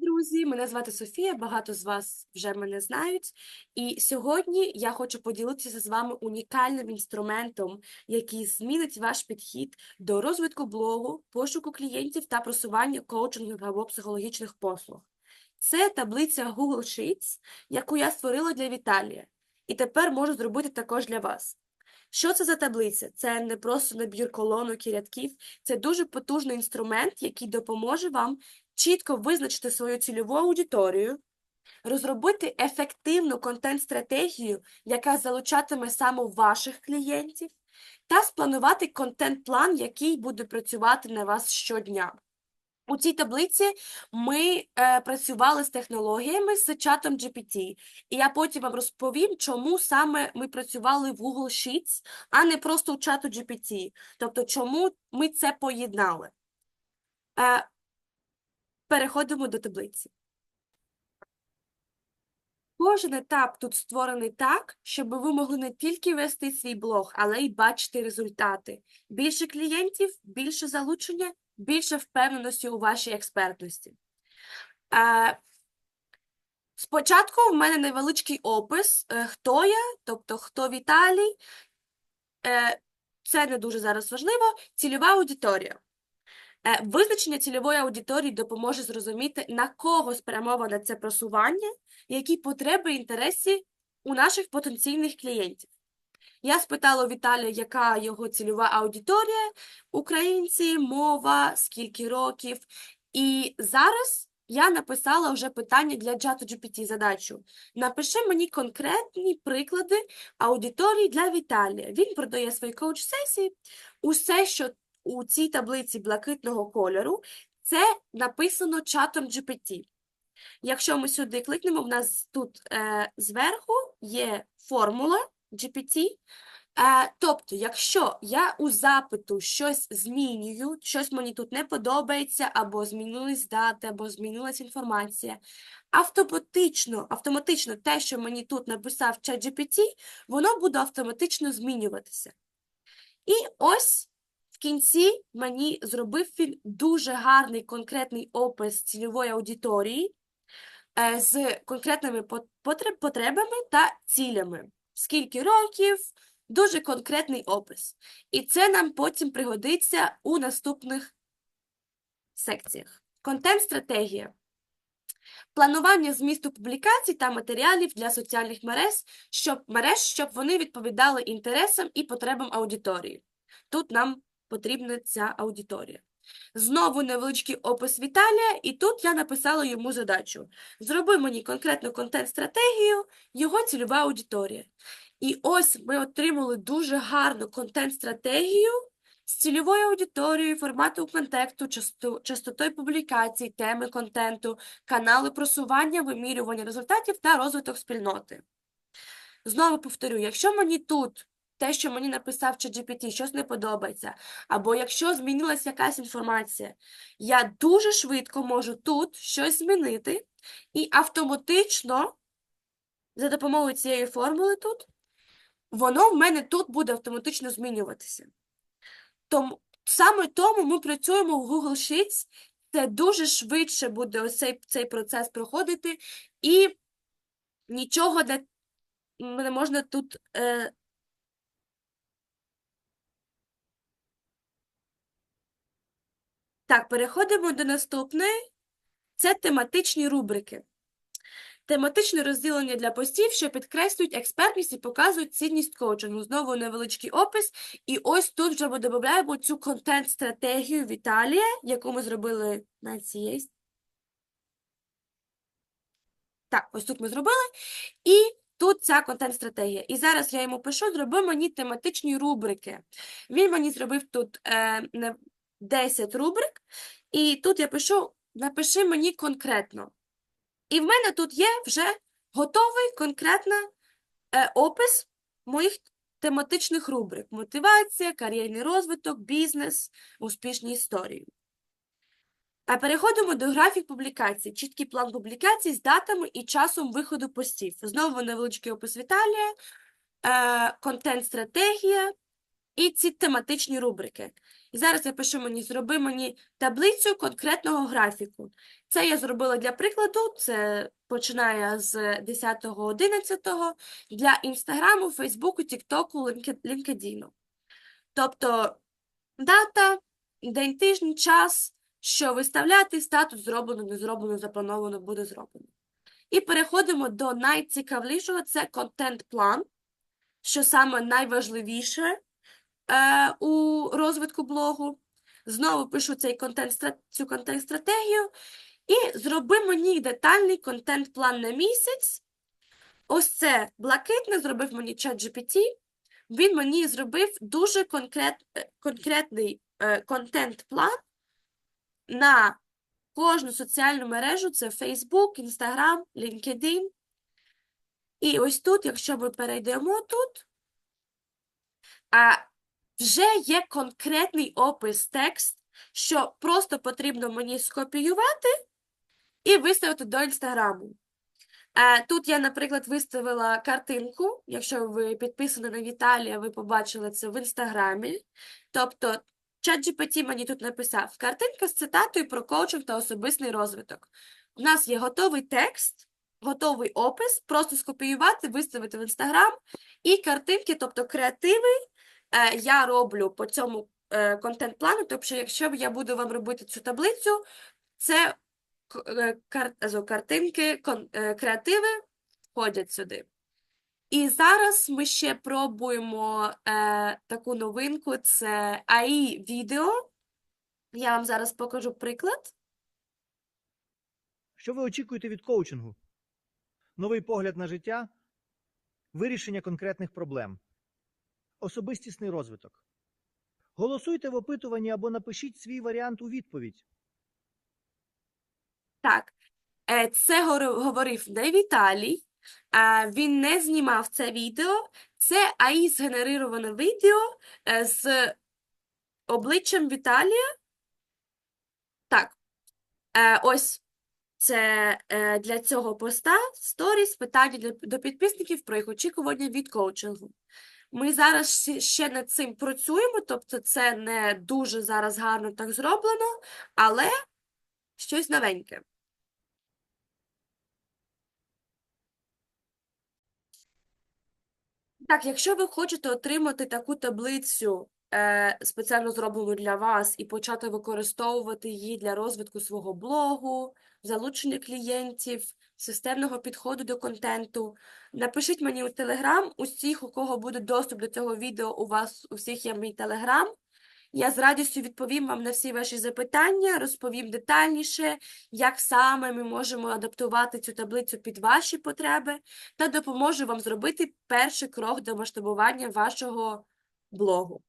друзі! Мене звати Софія, багато з вас вже мене знають. І сьогодні я хочу поділитися з вами унікальним інструментом, який змінить ваш підхід до розвитку блогу, пошуку клієнтів та просування коучингових або психологічних послуг. Це таблиця Google Sheets, яку я створила для Віталія, і тепер можу зробити також для вас. Що це за таблиця? Це не просто набір колонок і рядків, це дуже потужний інструмент, який допоможе вам чітко визначити свою цільову аудиторію, розробити ефективну контент-стратегію, яка залучатиме саме ваших клієнтів, та спланувати контент-план, який буде працювати на вас щодня. У цій таблиці ми е, працювали з технологіями з чатом GPT, і я потім вам розповім, чому саме ми працювали в Google Sheets, а не просто у чату GPT. Тобто, чому ми це поєднали. Е, переходимо до таблиці. Кожен етап тут створений так, щоб ви могли не тільки вести свій блог, але й бачити результати. Більше клієнтів, більше залучення, більше впевненості у вашій експертності. Е, спочатку в мене невеличкий опис, е, хто я, тобто хто Віталій. Е, це не дуже зараз важливо. Цільова аудиторія. Е, Визначення цільової аудиторії допоможе зрозуміти, на кого спрямоване це просування, які потреби і інтереси у наших потенційних клієнтів. Я спитала Віталія, яка його цільова аудиторія, українці, мова, скільки років. І зараз я написала вже питання для ChatGPT задачу. Напиши мені конкретні приклади аудиторії для Віталія. Він продає свої коуч-сесії. Усе, що у цій таблиці блакитного кольору, це написано чатом GPT. Якщо ми сюди кликнемо, в нас тут е, зверху є формула GPT. Е, тобто, якщо я у запиту щось змінюю, щось мені тут не подобається, або змінились дати, або змінилась інформація, автоматично, автоматично те, що мені тут написав ChatGPT, воно буде автоматично змінюватися. І ось в кінці мені зробив він дуже гарний конкретний опис цільової аудиторії е, з конкретними потребами та цілями. Скільки років, дуже конкретний опис. І це нам потім пригодиться у наступних секціях. Контент-стратегія. Планування змісту публікацій та матеріалів для соціальних мереж, щоб, мереж, щоб вони відповідали інтересам і потребам аудиторії. Тут нам потрібна ця аудиторія. Знову невеличкий опис Віталія, і тут я написала йому задачу. Зроби мені конкретну контент-стратегію, його цільова аудиторія. І ось ми отримали дуже гарну контент-стратегію з цільовою аудиторією, форматом контенту, частотою публікацій, теми контенту, канали просування, вимірювання результатів та розвиток спільноти. Знову повторю, якщо мені тут те, що мені написав ChatGPT, щось не подобається, або якщо змінилася якась інформація, я дуже швидко можу тут щось змінити, і автоматично, за допомогою цієї формули тут, воно в мене тут буде автоматично змінюватися. Тому, саме тому ми працюємо в Google Sheets, це дуже швидше буде ось цей, цей процес проходити, і нічого не, не можна тут е, Так, переходимо до наступної. Це тематичні рубрики. Тематичне розділення для постів, що підкреслюють експертність і показують цінність коучингу. Знову невеличкий опис. І ось тут вже ми додаємо цю контент-стратегію Віталія, яку ми зробили на цій. Так, ось тут ми зробили. І тут ця контент-стратегія. І зараз я йому пишу, зроби мені тематичні рубрики. Він мені зробив тут е, 10 рубрик, і тут я пишу, напиши мені конкретно. І в мене тут є вже готовий конкретно е, опис моїх тематичних рубрик: мотивація, кар'єрний розвиток, бізнес, успішні історії. А переходимо до графік публікацій. Чіткий план публікацій з датами і часом виходу постів. Знову невеличкий опис Віталія, е, контент-стратегія, і ці тематичні рубрики. І зараз я пишу мені, зроби мені таблицю конкретного графіку. Це я зробила для прикладу, це починає з 10.11 для Інстаграму, Фейсбуку, Тіктоку, LinkedIn. Тобто дата, день тижня, час, що виставляти, статус зроблено, не зроблено, заплановано, буде зроблено. І переходимо до найцікавішого, це контент-план, що саме найважливіше е, у розвитку блогу. Знову пишу цей контент, цю контент-стратегію і зроби мені детальний контент-план на місяць. Ось це блакитне зробив мені ChatGPT. Він мені зробив дуже конкрет, е, конкретний е, контент-план на кожну соціальну мережу це Facebook, Instagram, LinkedIn. І ось тут, якщо ми перейдемо тут, а вже є конкретний опис текст, що просто потрібно мені скопіювати і виставити до Інстаграму. Е, Тут я, наприклад, виставила картинку. Якщо ви підписані на Віталія, ви побачили це в Інстаграмі. Тобто, ChatGPT мені тут написав картинка з цитатою про коучинг та особистий розвиток. У нас є готовий текст, готовий опис, просто скопіювати, виставити в Інстаграм. І картинки, тобто креативи, я роблю по цьому е, контент-плану. Тобто, якщо я буду вам робити цю таблицю, це е, картинки, е, креативи входять сюди. І зараз ми ще пробуємо е, таку новинку, це AI відео. Я вам зараз покажу приклад. Що ви очікуєте від коучингу? Новий погляд на життя, вирішення конкретних проблем, особистісний розвиток. Голосуйте в опитуванні або напишіть свій варіант у відповідь. Так, е, це говорив не Віталій, він не знімав це відео. Це AI згенероване відео е, з обличчям Віталія. Так, е, ось це для цього поста сторіс питання до підписників про їх очікування від коучингу. Ми зараз ще- над цим працюємо, тобто це не дуже зараз гарно так зроблено, але щось новеньке. Так, якщо ви хочете отримати таку таблицю, е, спеціально зроблену для вас, і почати використовувати її для розвитку свого блогу, залучення клієнтів, системного підходу до контенту, напишіть мені у Телеграм. Усіх, у кого буде доступ до цього відео, у вас у всіх є мій Телеграм. Я з радістю відповім вам на всі ваші запитання, розповім детальніше, як саме ми можемо адаптувати цю таблицю під ваші потреби та допоможу вам зробити перший крок до масштабування вашого блогу.